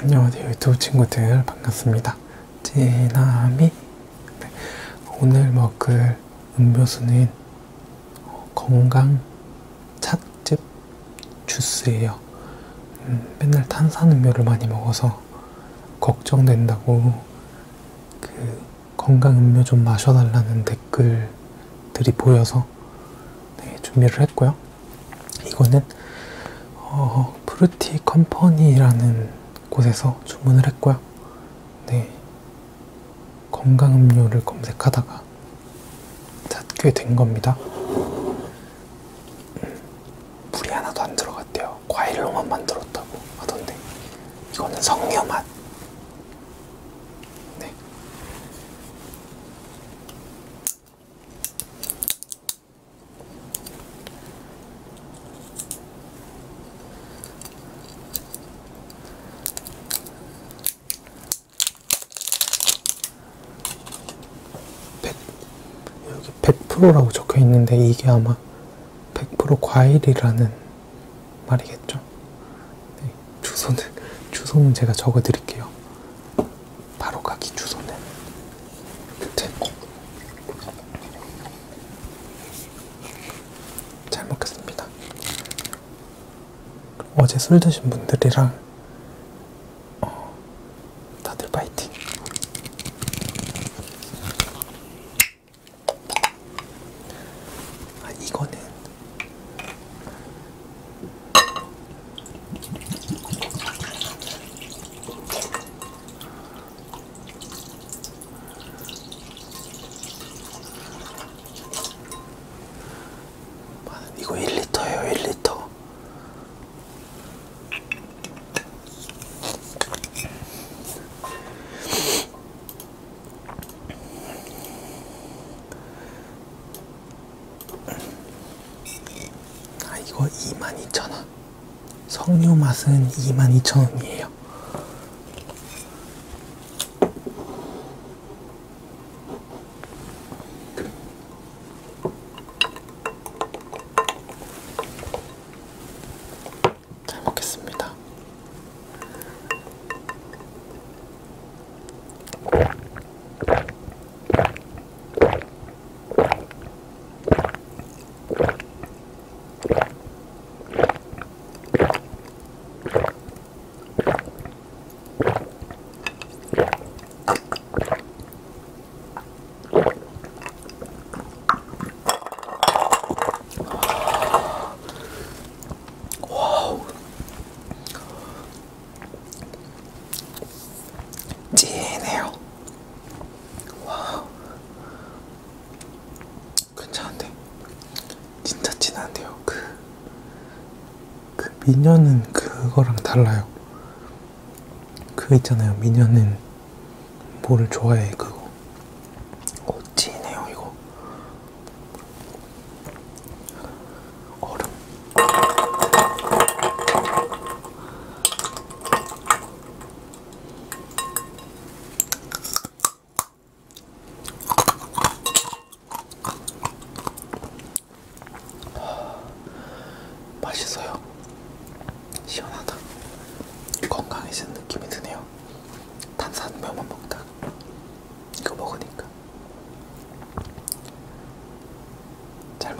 안녕하세요 유튜브 친구들. 반갑습니다. 찌나미. 네, 오늘 먹을 음료수는 건강 찻즙 주스예요. 음, 맨날 탄산음료를 많이 먹어서 걱정된다고 그 건강 음료 좀 마셔달라는 댓글들이 보여서 네, 준비를 했고요 이거는 어, 프루티 컴퍼니라는 곳에서 주문을 했고요. 네. 건강 음료를 검색하다가 찾게 된 겁니다. 물이 하나도 안 들어갔대요. 과일로만 만들었다고 하던데. 이거는 석류 맛. 100%라고 적혀 있는데 이게 아마 100% 과일이라는 말이겠죠. 네, 주소는 주소는 제가 적어 드릴게요. 바로 가기 주소는 네. 잘 먹겠습니다. 어제 술 드신 분들이랑 이 거 이거 22,000원. 석류 맛은 22,000원이에요. 미녀는 그거랑 달라요. 그거 있잖아요. 미녀는 뭐를 좋아해, 그거.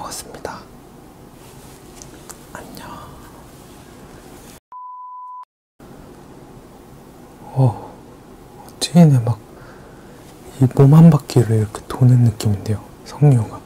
먹었습니다. 안녕. 어, 찌네 막이 몸 한 바퀴를 이렇게 도는 느낌인데요. 석류가.